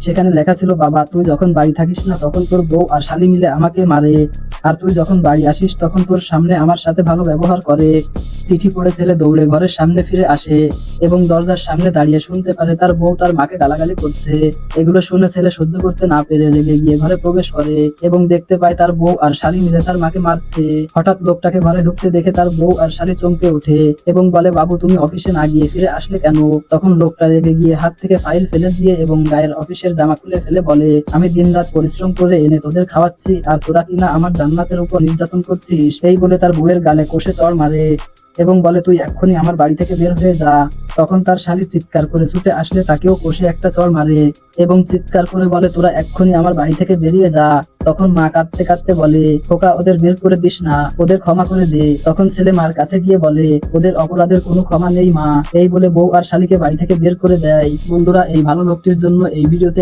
সেখানে লেখা ছিল, বাবা, তুই যখন বাড়ি থাকিস না, তখন তোর বউ আর শালি মিলে আমাকে মারে। আর তুই যখন বাড়ি আসিস, তখন তোর সামনে আমার সাথে ভালো ব্যবহার করে। চিঠি পড়ে ছেলে দৌড়ে ঘরের সামনে ফিরে আসে এবং দরজার সামনে দাঁড়িয়ে শুনতে পারে তার বউ তার মাকে গালাগালি করছে। এগুলো শুনে ছেলে সহ্য করতে না পেরে রেগে গিয়ে ঘরে প্রবেশ করে এবং দেখতে পায় তার বউ আর শালি মিলে তার মাকে মারছে। হঠাৎ লোকটাকে ঘরে ঢুকতে দেখে তার বউ আর শালি চমকে ওঠে এবং বলে, বাবু, তুমি অফিসে না গিয়ে ফিরে আসলে কেন? তখন লোকটা রেগে গিয়ে হাত থেকে ফাইল ফেলে দিয়ে এবং গায়ের অফিসের জামা খুলে ফেলে বলে, আমি দিনরাত পরিশ্রম করে এনে তোদের খাওয়াচ্ছি, আর তোরা কিনা আমার জান্নাতের উপর নির্যাতন করছিস? এই বলে তার বউয়ের গালে কষে চড় মারে। এবং বলে, তুই এক্ষুনি আমার বাড়ি থেকে বের হয়ে যা। তখন তার শালি চিৎকার করে ছুটে আসলে তাকেও কষে একটা চড় মারে এবং চিৎকার করে বলে, তোরা এক্ষুনি আমার বাড়ি থেকে বেরিয়ে যা। তখন মা কাঁদতে কাঁদতে বলে, খোকা, ওদের বের করে দিস না, ওদের ক্ষমা করে দে। তখন ছেলে মার কাছে গিয়ে বলে, ওদের অপরাধের কোনো ক্ষমা নেই মা। এই বলে বউ আর শালিকে বাড়ি থেকে বের করে দেয়। বন্ধুরা, এই ভালো লোকটির জন্য এই ভিডিওতে